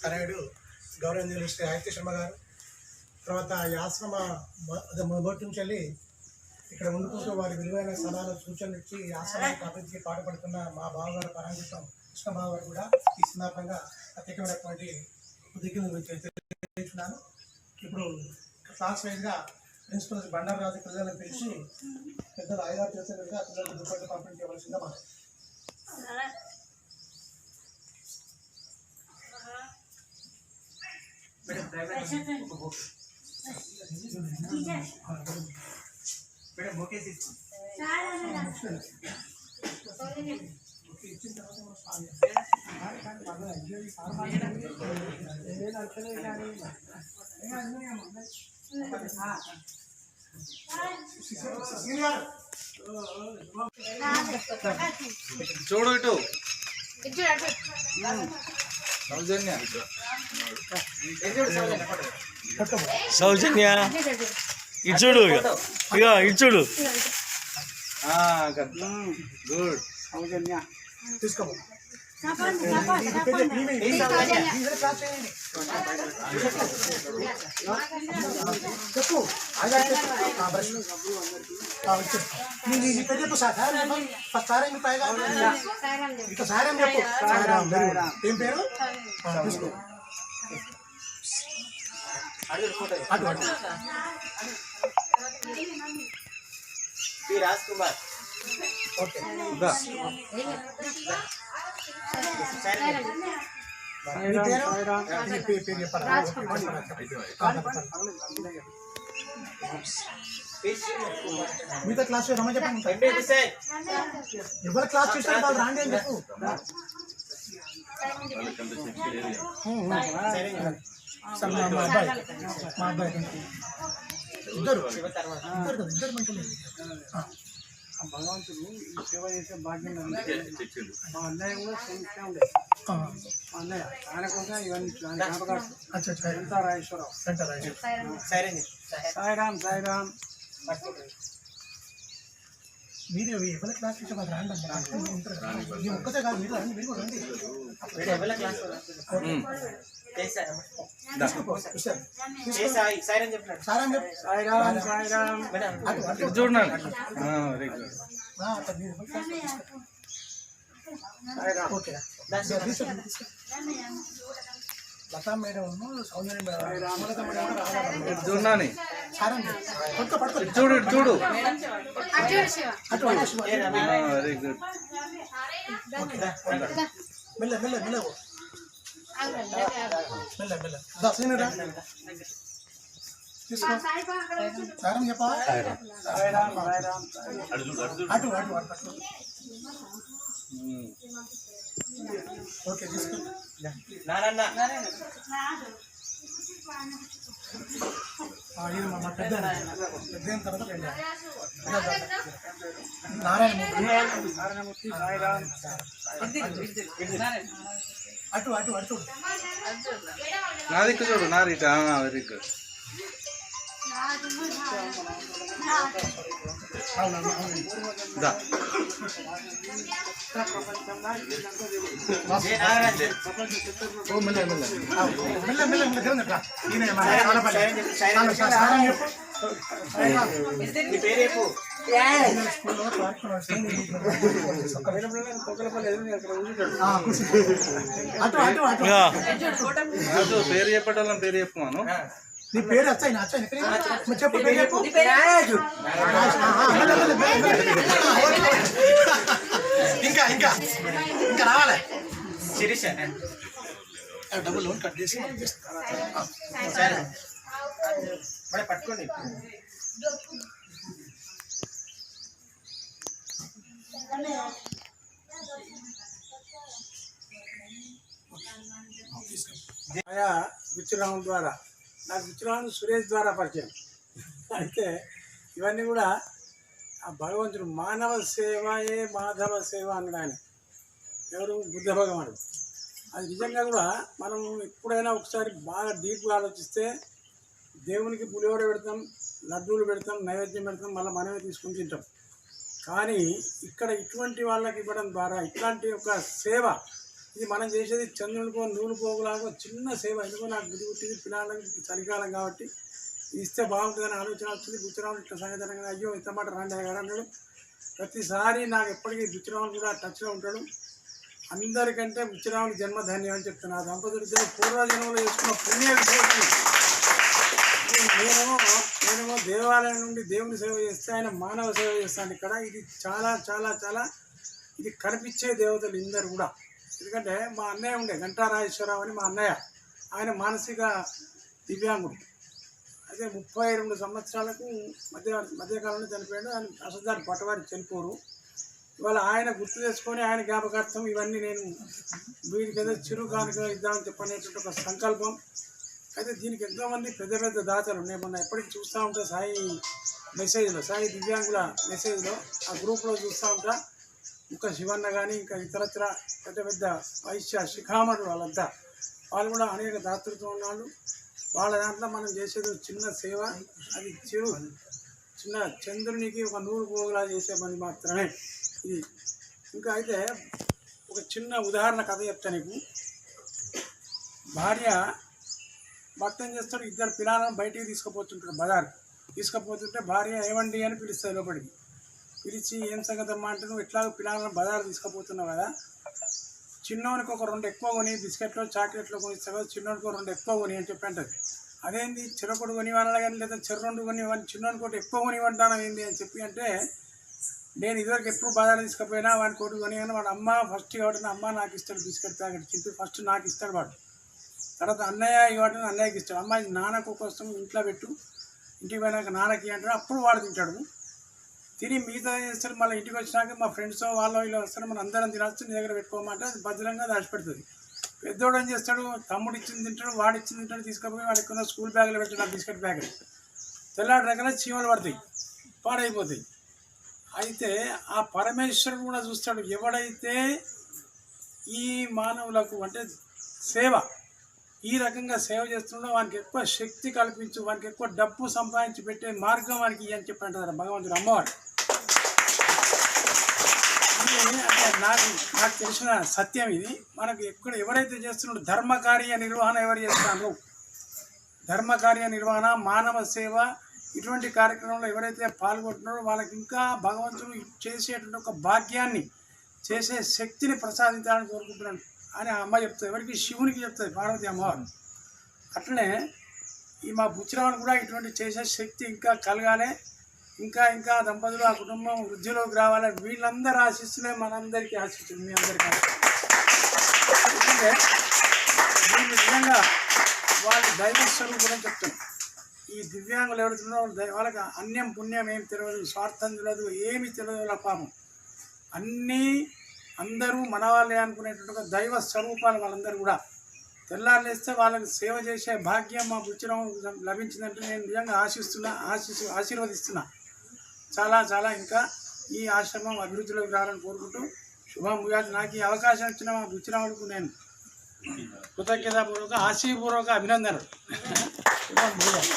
తనయుడు గౌరవనీయులు శ్రీ ఆదిత్య శర్మ గారు. తర్వాత ఈ ఆశ్రమ మొదటి నుంచి వెళ్ళి ఇక్కడ ఉండుకుంటూ వారి విలువైన సలహాలు సూచనలు ఇచ్చి ఈ ఆశ్రమానికి అభివృద్ధికి పాటుపడుతున్న మా బావగారు పరాంకితం కృష్ణబాబు గారు కూడా ఈ సందర్భంగా ప్రత్యేకమైనటువంటి దిగులు తెలియజేస్తున్నాను ఇప్పుడు క్లాస్ వైజ్గా ప్రిన్సిపల్ బండారాజు పిల్లలను పిలిచి పెద్దలు ఐదారు విధంగా పిల్లలకు దుప్పట్లు పంపిణీ చేయవలసిందిగా మా చూడు ఇటు. సౌజన్య. సౌజన్య? ఇటు చూడు ఇక ఇక ఇటు చూడు. గుడ్. నీ నీ పేరు చెప్పు సార్ సార్ చెప్పు. ఫస్ట్ సార్ ఏమి పైగా ఇక సార్ ఏం చెప్పు సాయిరామ్, very good. ఏం పేరు ఆ, తీసుకో అటు అటు రాజ్ కుమార్ మీతో క్లాస్ రమ్మని చెప్పండి. ఎవరు క్లాస్ చూసారు వాళ్ళు రాండి అని చెప్పు. మా మా అబ్బాయి. మా అబ్బాయి. ఇద్దరు. ఇద్దరు. ఇద్దరు మంచిగా ఆ భగవంతుడు ఈ సేవ చేసే భాగ్యం మా అన్నయ్య కూడా శ్రమిస్తూ ఉండే. మా అన్నయ్య ఆయన కోసం ఇవన్నీ జ్ఞాపకాలు అచ్చా అచ్చా ఎంత రాజేశ్వరరావు సాయిరామ్ సాయిరామ్ మీరు ఎవరి క్లాస్ చూసే వాళ్ళు రాండి ఈ ఒక్కతే కాదు మీరు రండి మీరు రండి. చూడండి. మీరు. లతా మేడం సౌందర్య మేడం సుమలత చూడు చూడు. అటు అటు శివ. Very good. మెల్ల మెల్ల మెల్ల. మెల్ల సీనియర్ సారం చెప్పా అటు ఓకే తీసుకో. నారాయణ. నారాయణమూర్తి. సాయిరామ్. అటు అటు అటు. నా దిక్కు చూడు నా దిక్కు. నీ పేరు చెప్పు స్కూల్లో క్లాస్ నడుస్తుంది. తొక్కలపల్లి ఎదురు అక్కడ కూర్చుంటాడు ఆ, కూర్చో. అటు అటు అటు ఇక రాజు పేరు చెప్పమాను నీ పేరు వచ్చాయి వచ్చాయి చెప్పు పేరు చెప్పు రాజు. ఆ, ఆ, మెల్ల, మెల్ల, మెల్ల, మెల్ల. ఆ, ఓకే, ఓకే. ఇంకా ఇంకా రావాలి శిరీష డబ్బులు లోన్ కట్ చేసి మనం చేస్తాం. సరే మరి పట్టుకోండి ఆయా విచ్చురాముల ద్వారా నాకు విచ్చురాములు సురేష్ ద్వారా పరిచయం. అయితే ఇవన్నీ కూడా ఆ భగవంతుడు మానవ సేవయే మాధవ సేవ అన్నాడు ఆయన. ఎవరు? బుద్ధ భగవానుడు. అది నిజంగా కూడా మనం ఎప్పుడైనా ఒకసారి బాగా డీప్గా ఆలోచిస్తే దేవునికి పులిహోర పెడతాం లడ్డూలు పెడతాం నైవేద్యం పెడతాం మళ్ళీ మనమే తీసుకుని తింటాం. కానీ ఇక్కడ ఇటువంటి వాళ్ళకి ఇవ్వడం ద్వారా ఇట్లాంటి ఒక సేవ ఇది మనం చేసేది చంద్రునికో నూనె పోగులాగా చిన్న సేవ. ఎందుకో నాకు బుద్ధి పుట్టింది పిల్లలకి చలికాలం కాబట్టి. ఇస్తే బాగుంటుందని ఆలోచన వచ్చింది. గుచ్చరాములు ఇట్లా సంగతంగా అయ్యో ఇంత మాట రాండి అన్నాడు. ప్రతిసారి నాకు ఎప్పటికీ గుచ్చరాములు కూడా టచ్లో ఉంటాడు. అందరికంటే గుచ్చరాములు జన్మధాన్యం అని చెప్తున్నా. ఆ దంపతులు పూర్వజన్మలో చేసుకున్న పుణ్య విశేషం. నేనేమో నేనేమో దేవాలయం నుండి దేవుని సేవ చేస్తే ఆయన మానవ సేవ చేస్తాను ఇక్కడ. ఇది చాలా చాలా చాలా ఇది కనిపించే దేవతలు ఇందరు కూడా. ఎందుకంటే మా అన్నయ్య ఉండే గంటారాజేశ్వరరావు అని మా అన్నయ్య. ఆయన మానసిక దివ్యాంగుడు. అదే ముప్పై రెండు సంవత్సరాలకు మధ్య మధ్యకాలంలో చనిపోయాడు. ఆయన అసలు పట్టవారి చనిపోరు. ఇవాళ ఆయన గుర్తు చేసుకొని ఆయన జ్ఞాపకార్థం ఇవన్నీ నేను వీరికి ఏదో చిరుకానుక ఇద్దామని చెప్పనేటువంటి ఒక సంకల్పం. అయితే దీనికి ఎంతోమంది పెద్ద పెద్ద దాతలు నేను మొన్న ఎప్పటికీ చూస్తూ ఉంటా సాయి మెసేజ్లో సాయి దివ్యాంగుల మెసేజ్లో ఆ గ్రూప్లో చూస్తూ ఉంటా. ఇంకా శివన్న కానీ ఇంకా ఇతరత్ర పెద్ద పెద్ద వైశ్య శిఖామణులు వాళ్ళంతా వాళ్ళు కూడా అనేక దాతృత్వం ఉన్నాళ్ళు వాళ్ళ దాంట్లో మనం చేసేది చిన్న సేవ అది చిరు చిన్న చంద్రునికి ఒక నూరు పోగులా చేసే పని మాత్రమే ఇది. ఇంకా అయితే ఒక చిన్న ఉదాహరణ కథ చెప్తా నీకు. భార్య భర్త ఏం చేస్తాడు? ఇద్దరు పిల్లలను బయటికి తీసుకుపోతుంటాడు బజార్ తీసుకుపోతుంటే భార్య ఏమండి అని పిలుస్తుంది లోపలికి. పిలిచి ఏం సంగతి అమ్మా అంటే నువ్వు ఎట్లాగో పిల్లలను బజారు తీసుకుపోతున్నావు కదా. చిన్నోనికి ఒక రెండు ఎక్కువ కొని బిస్కెట్లు చాక్లెట్లు కొని ఇస్తావు కదా చిన్నోనికి ఒక రెండు ఎక్కువ కొని అని చెప్పి అంటది. అదేంది? చిరకుడు కొని కానీ లేదా చెర రెండు కొని చిన్నోనికి ఒకటి ఎక్కువ కొనివ్వంటాను ఏంది? అని చెప్పి అంటే నేను ఇదివరకు ఎప్పుడు బజారు తీసుకుపోయినా వాడిని కొడుకు కొని కానీ వాడు అమ్మ ఫస్ట్ కాబట్టి అమ్మ నాకు ఇస్తాడు బిస్కెట్ ప్యాకెట్. చెప్పి ఫస్ట్ నాకు ఇస్తాడు వాడు. తర్వాత అన్నయ్య ఇవ్వడం అన్నయ్యకి ఇస్తాడు. అమ్మాయి నాన్నకు కోసం ఇంట్లో పెట్టు. ఇంటికి పోయినాక నాన్నకి అంటాడు. అప్పుడు వాడు తింటాడు. తిని మిగతా చేస్తారు. మళ్ళీ ఇంటికి వచ్చినాక మా ఫ్రెండ్స్ వాళ్ళు వీళ్ళు వస్తారు. మన అందరం తినచ్చు నీ దగ్గర పెట్టుకోమంటే అది భద్రంగా దాచిపెడుతుంది. పెద్దోడు ఏం చేస్తాడు? తమ్ముడు ఇచ్చింది తింటాడు వాడు ఇచ్చింది తింటాడు తీసుకుపోయి వాడికి ఉన్న స్కూల్ బ్యాగులు పెట్టాడు ఆ బిస్కెట్ బ్యాగ్ తెల్లాడు రకాల చీమలు పడతాయి పాడైపోతాయి. అయితే ఆ పరమేశ్వరుడు కూడా చూస్తాడు ఎవడైతే ఈ మానవులకు అంటే సేవ ఈ రకంగా సేవ చేస్తుండో వానికి ఎక్కువ శక్తి కల్పించు వానికి ఎక్కువ డబ్బు సంపాదించి పెట్టే మార్గం వానికి అని చెప్పి అంటారు భగవంతుడు అమ్మవారు ఇది అంటే నాకు నాకు తెలిసిన సత్యం ఇది. మనకు ఎక్కడ ఎవరైతే చేస్తున్నాడో ధర్మకార్య నిర్వహణ ఎవరు చేస్తున్నారు ధర్మకార్య నిర్వహణ మానవ సేవ ఇటువంటి కార్యక్రమంలో ఎవరైతే పాల్గొంటున్నారో వాళ్ళకి ఇంకా భగవంతుడు చేసేటువంటి ఒక భాగ్యాన్ని చేసే శక్తిని ప్రసాదించాలని కోరుకుంటున్నాను అని ఆ అమ్మ చెప్తుంది. ఎవరికి? శివునికి చెప్తుంది. పార్వతి అమ్మవారు. అట్లనే ఈ మా బుచ్చిరావుని కూడా ఇటువంటి చేసే శక్తి ఇంకా కలగాలి. ఇంకా ఇంకా దంపతులు ఆ కుటుంబం వృద్ధిలోకి రావాలని వీళ్ళందరూ ఆశిస్తులే మనందరికీ ఆశిస్తుంది మీ అందరికీ నిజంగా వాళ్ళ దైవ స్వరూపులని చెప్తాను ఈ దివ్యాంగులు ఎవరుతున్నారో వాళ్ళ దై- వాళ్ళకి అన్యం పుణ్యం ఏం తెలియదు స్వార్థం తెలియదు ఏమి తెలియదు వాళ్ళ పాపం. అన్నీ అందరూ మన వాళ్ళే అనుకునేటువంటి దైవ స్వరూపాలు వాళ్ళందరూ కూడా తెల్లారులేస్తే వాళ్ళకి సేవ చేసే భాగ్యం మా బుచ్చిరం లభించిందంటే నేను నిజంగా ఆశిస్తున్నా ఆశిస్తు ఆశీర్వదిస్తున్నా. చాలా చాలా ఇంకా ఈ ఆశ్రమం అభివృద్ధిలోకి రావాలని కోరుకుంటూ శుభం ముగాది నాకు ఈ అవకాశం ఇచ్చిన మా బుచ్చిరాములకు నేను కృతజ్ఞతాపూర్వక ఆశీపూర్వక అభినందనలు. శుభం ముగాది